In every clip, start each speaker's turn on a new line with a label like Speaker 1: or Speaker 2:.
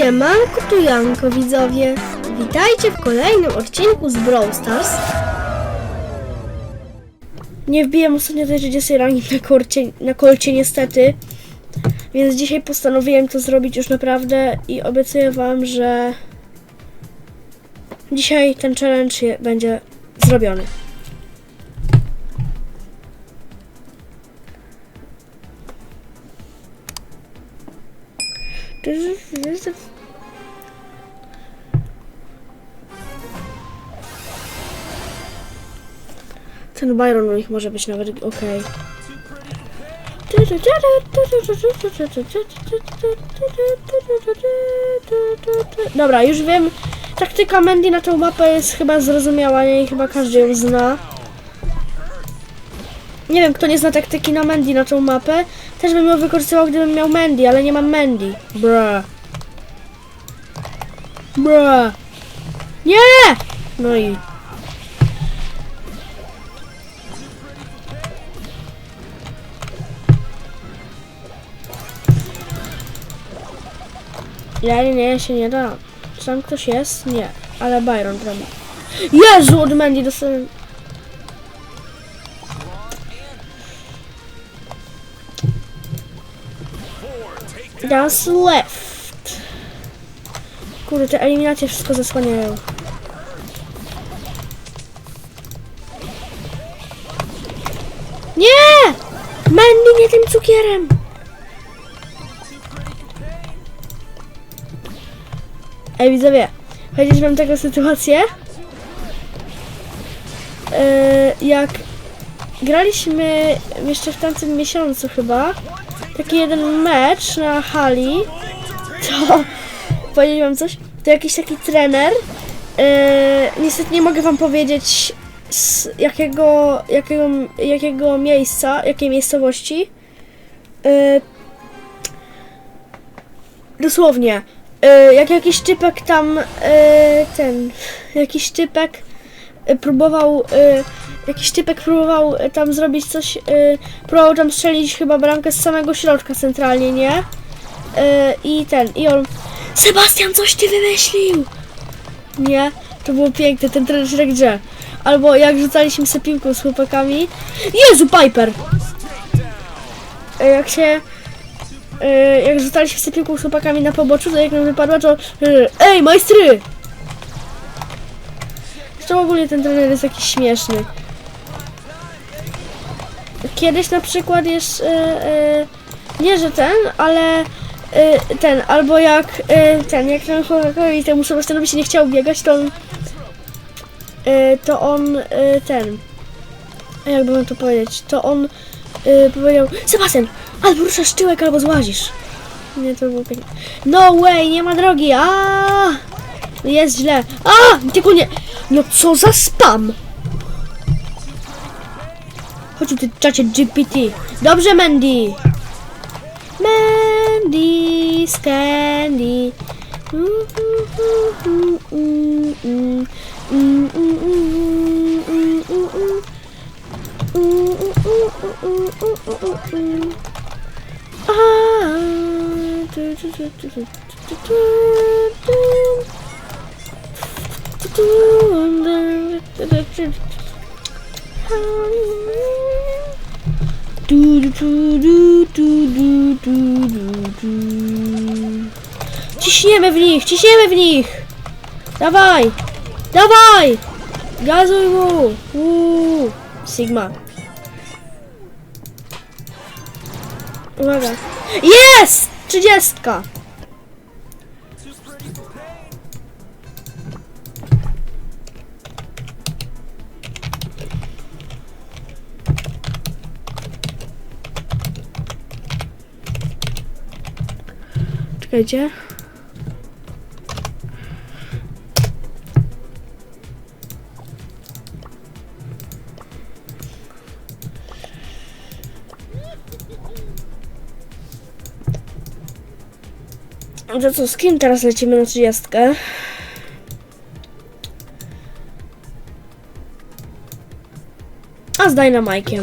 Speaker 1: Siemanko tu Janko widzowie. Witajcie w kolejnym odcinku z Brawl Stars. Nie wbiłem ostatnio tej 30 rangi na, korcie, na kolcie niestety. Więc dzisiaj postanowiłem to zrobić już naprawdę i obiecuję wam, że dzisiaj ten challenge będzie zrobiony. Ten Byron u nich może być nawet okej. Dobra, już wiem. Taktyka Mandy na tą mapę jest chyba zrozumiała, nie? I chyba każdy ją zna. Nie wiem, kto nie zna taktyki na Mandy na tą mapę. Też bym ją wykorzystywał, gdybym miał Mandy, ale nie mam Mandy. Bruh. Bruh. Nie! No i... Ja nie, nie, się nie da. Czy tam ktoś jest? Nie. Ale Byron tam. Jezu, od Mandy dostałem... That's left. Kurde, te eliminacje wszystko zasłaniają. Nie! Mandy nie tym cukierem! Ej, widzowie, powiedzieć wam taką sytuację. Yy, jak graliśmy jeszcze w tamtym miesiącu chyba, taki jeden mecz na hali, to powiedzieć wam coś, to jakiś taki trener, yy, niestety nie mogę wam powiedzieć z jakiego, jakiego, jakiego miejsca, jakiej miejscowości, yy, dosłownie, yy, jak jakiś typek tam, yy, ten, jakiś typek y, próbował, jakiś typek próbował tam zrobić coś, próbował tam strzelić chyba bramkę z samego środka centralnie, nie? I ten, i on, Sebastian, coś ty wymyślił! Nie? To było piękne, ten trener się grze. Albo jak rzucaliśmy sobie piłką z chłopakami. Jezu, Piper! Jak się... y, Jak rzucaliśmy sobie piłką z chłopakami na poboczu, to jak nam wypadła, to... y, Ej, majstry! Zresztą ogólnie ten trener jest jakiś śmieszny. Kiedyś na przykład jest, e, e, nie że ten, ale e, ten, albo jak e, ten, jak ten chłopakowi temu Sebastianowi się nie chciał biegać, to on, e, to on e, ten, jakby mam to powiedzieć, to on e, powiedział, Sebastian, albo ruszasz tyłek, albo złazisz. Nie, to było piękne. No way, nie ma drogi, a jest źle. A! Tylko nie. No co za spam! Chodź ty czacie GPT. Dobrze, Mandy. Mandy, Scandy. Du, Ciśniemy w nich, ciśniemy w nich! Dawaj! Dawaj! Gazuj mu! Uuu. Uwaga. Jest! Trzydziestka! Czekajcie. Dobrze, co z kim teraz lecimy na 30? A z Dynamike'iem.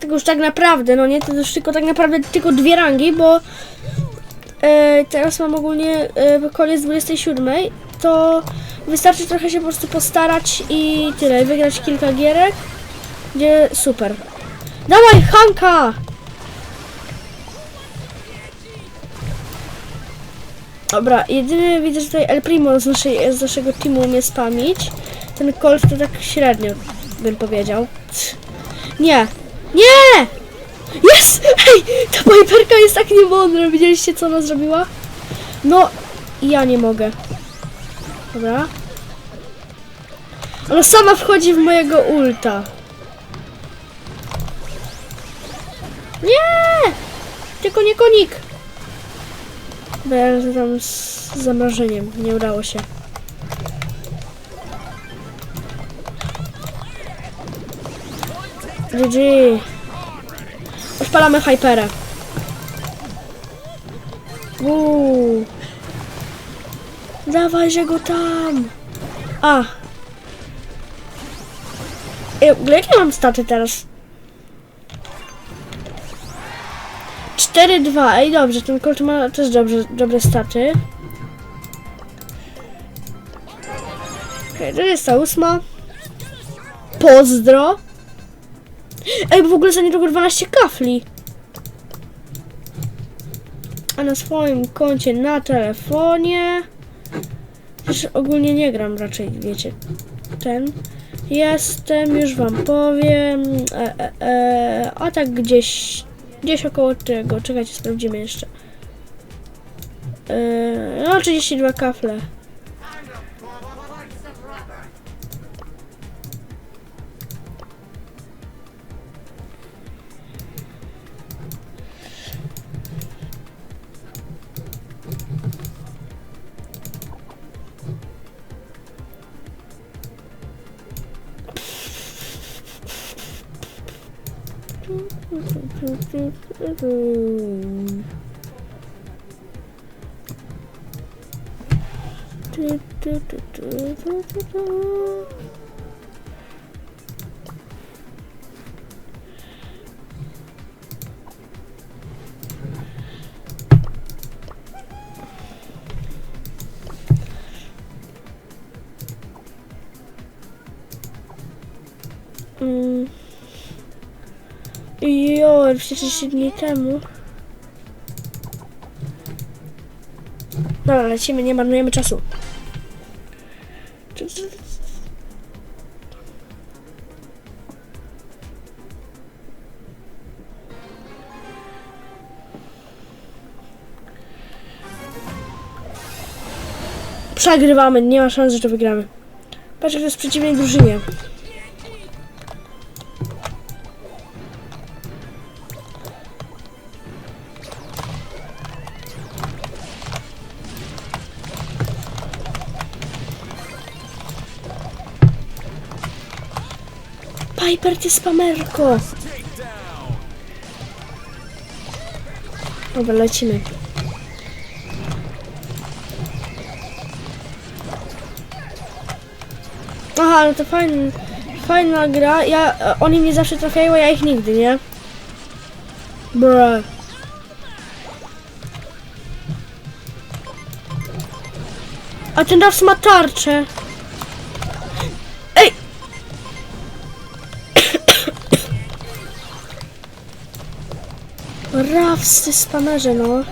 Speaker 1: Tylko już tak naprawdę, no nie, to już tylko tak naprawdę tylko dwie rangi, bo e, teraz mam ogólnie e, koniec 27, to wystarczy trochę się po prostu postarać i tyle, wygrać kilka gierek, gdzie super. Dawaj, Hanka! Dobra, jedyny widzę, że tutaj El Primo z, naszej, z naszego teamu umie spamić. Ten Colt to tak średnio, bym powiedział. Nie! Nie! Jest! Hej! Ta Piperka jest tak niemądra. Widzieliście, co ona zrobiła? No, ja nie mogę. Dobra. Ona sama wchodzi w mojego ulta. Nie! Tylko nie konik. Bo ja tam z zamrażeniem. Nie udało się. GG. Odpalamy Hypera. Uuu. Dawaj, że go tam. A. Ogóle jakie mam staty teraz? 4-2. Ej, dobrze, ten Colt ma też dobrze, dobre staty. Okej, okay, 28. Pozdro. Ej, bo w ogóle za niedługo 12 kafli. A na swoim koncie na telefonie. Przecież ogólnie nie gram raczej, wiecie. Ten. Jestem, już wam powiem. E, e, e, a tak gdzieś. Gdzieś około tego. Czekajcie, sprawdzimy jeszcze. E, no, 32 kafle. see through the room. Do, do, do, do, do, do, do. Przecież 3 dni temu. Dobra, lecimy, nie marnujemy czasu. Przegrywamy, nie ma szans, że to wygramy. Patrz, jak to jest przeciwnej drużynie. Piper, ty spamerko! Dobra, lecimy. Aha, no to fajn, fajna gra. Ja, oni mnie zawsze trafiają, a ja ich nigdy, nie? Bruh. A ten raz ma tarczę. Ty spamerze, no.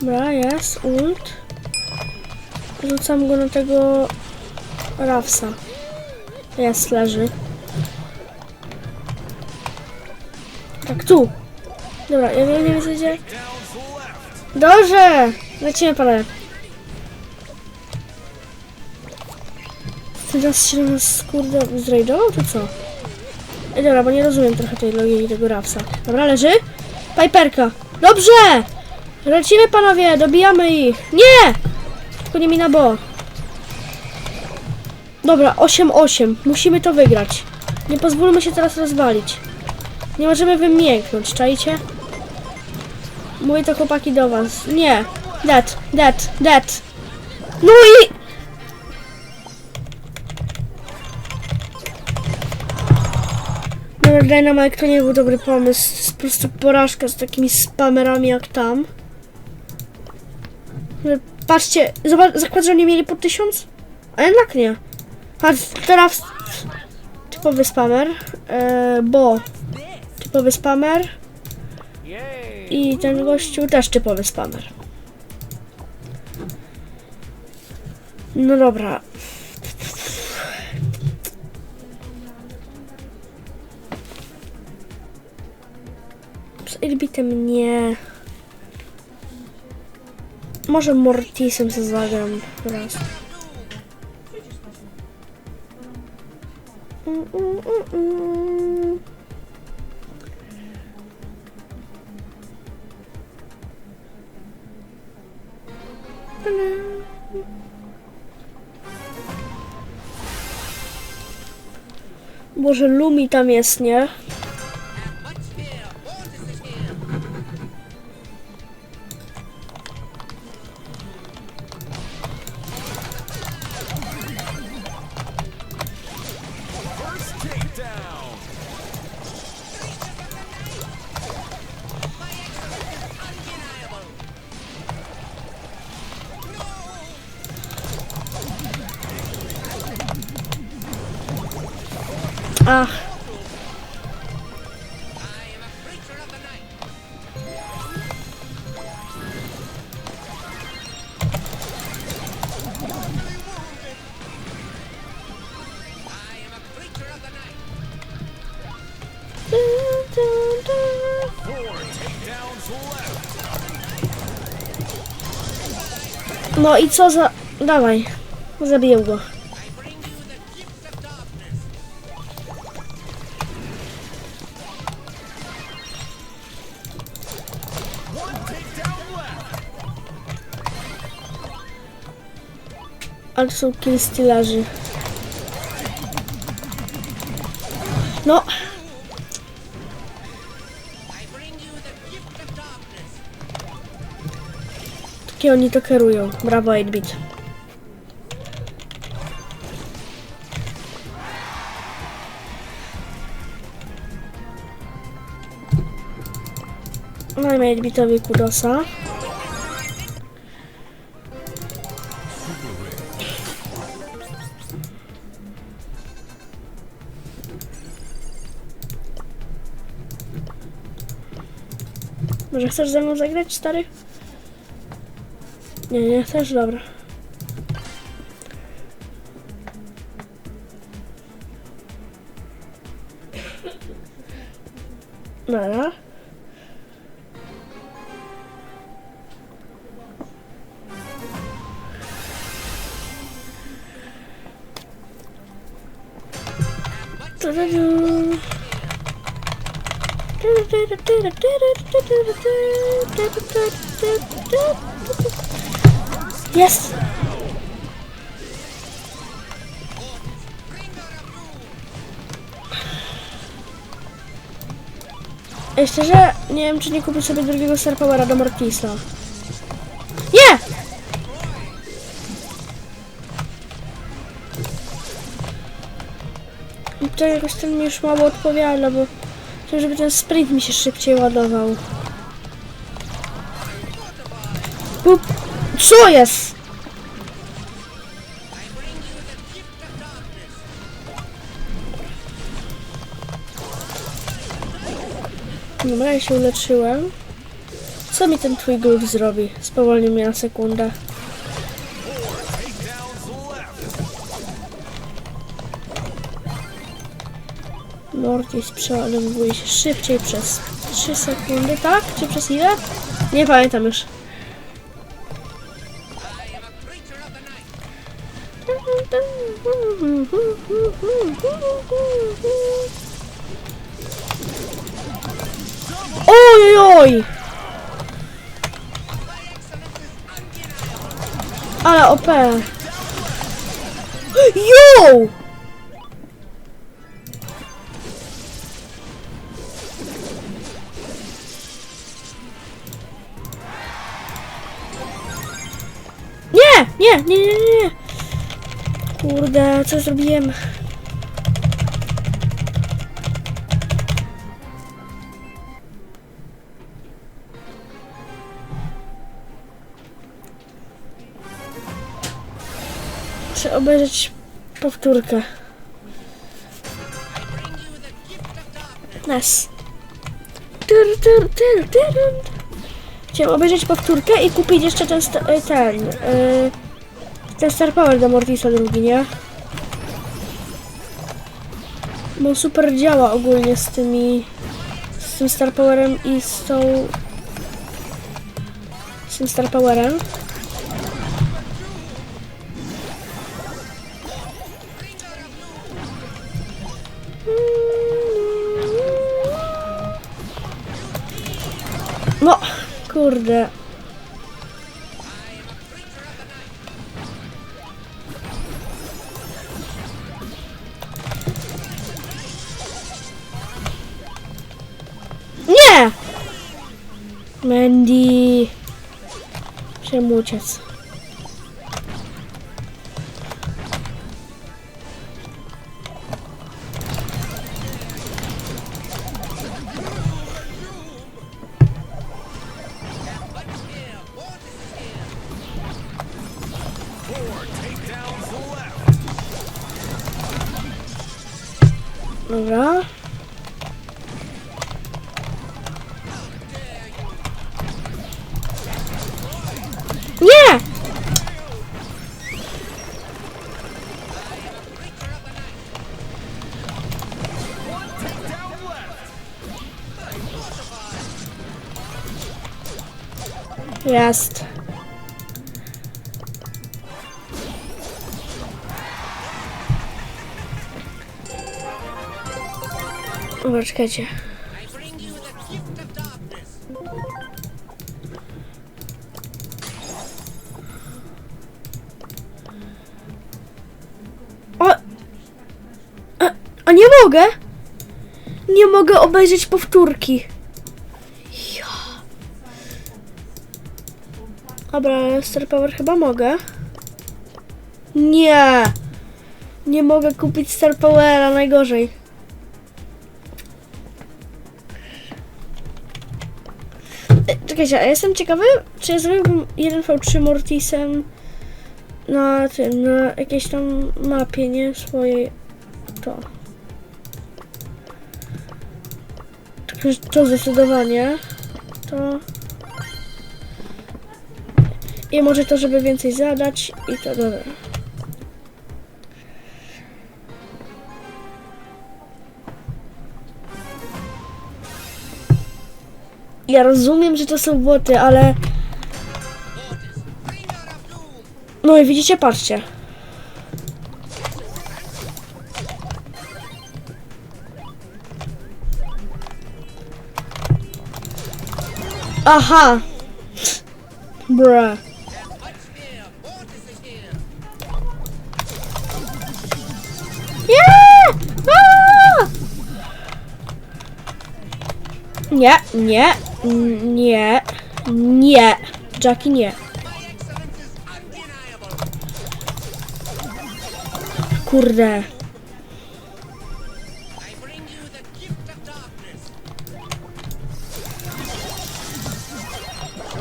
Speaker 1: Dobra, jest, ult. Rzucam go na tego Rafsa. Jest, leży. Tak, tu. Dobra, ja wiem, nie wiem, gdzie. Dobrze! Lecimy, panowie. Teraz się nas, kurde, zrajdował, czy co? Ej, dobra, bo nie rozumiem trochę tej logiki tego Rafsa. Dobra, leży. Piperka. Dobrze! Lecimy, panowie, dobijamy ich. Nie! Tylko nie mi na bo. Dobra, 8-8. Musimy to wygrać. Nie pozwólmy się teraz rozwalić. Nie możemy wymięknąć, czajcie? Mówię to chłopaki do was. Nie. Dead, dead, dead. No i... Lord Dynamite to nie był dobry pomysł. To jest po prostu porażka z takimi spamerami jak tam. Patrzcie, zobacz, zakład, że oni mieli po tysiąc? A jednak nie. Patrz, teraz typowy spamer, e, bo typowy spamer i ten gościu też typowy spamer. No dobra. Z Irbitem nie. Może Mortisem se zagram raz. Mm, mm, mm, mm. Boże, Lumi tam jest, nie? No i co za... Dawaj. Zabiję go. Ale są killstealerzy. No. Takie oni to kierują. Brawo 8-bit. Mamy 8-bitowi kudosa. Może chcesz ze mną zagrać, stary? Nie, nie chcesz? Dobra. Dobra. Jest! Ej, szczerze, nie wiem, czy nie kupię sobie drugiego Star do Mortisa. Nie! I to jakoś ten mi już mało odpowiada, bo Chciałbym, żeby ten sprint mi się szybciej ładował. Co jest? Dobra, ja się uleczyłem. Co mi ten twój zrobi? Spowolnił mnie na sekundę. Mortis przeładowuje się szybciej przez 3 sekundy, tak? Czy przez ile? Nie pamiętam już. Oj, oj! Ale OP. Yo! Nie, nie, nie, nie, nie. Kurde, co zrobiłem? Muszę obejrzeć powtórkę. Nas. Nice. Chciałem obejrzeć powtórkę i kupić jeszcze e, ten... ten... Yy, ten Star Power do Mortisa drugi, nie? Bo super działa ogólnie z tymi, z tym Star Powerem i z tą, z tym Star Powerem. No, kurde. Mandy. Chciałem uciec. Nie! Jest. Dobra, Nie mogę! Nie mogę obejrzeć powtórki. Ja. Dobra, Star Power chyba mogę. Nie! Nie mogę kupić Star Powera, najgorzej. E, Czekajcie, a jestem ciekawy, czy ja zrobiłbym 1v3 Mortisem na tym, na jakiejś tam mapie, nie? Swojej. To. To, zdecydowanie. To. I może to, żeby więcej zadać i to dobra. Ja rozumiem, że to są boty, ale... No i widzicie, patrzcie. Aha! Bruh.
Speaker 2: Is here.
Speaker 1: Nie! Aaa! Nie, nie, nie, nie. Jackie, nie. Kurde.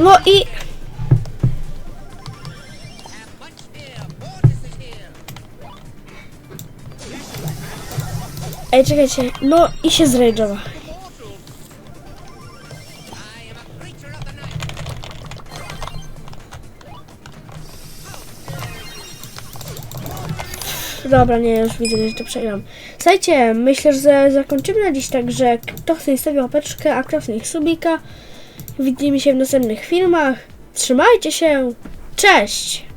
Speaker 1: No i... Ej, czekajcie. No i się zrajdżowa.
Speaker 2: Mortal. I am a creature of the night.
Speaker 1: Dobra, nie, już widzę, że to przegram. Słuchajcie, myślę, że zakończymy na dziś także kto chce stawił łapeczkę, a kto chce subika. Widzimy się w następnych filmach. Trzymajcie się. Cześć!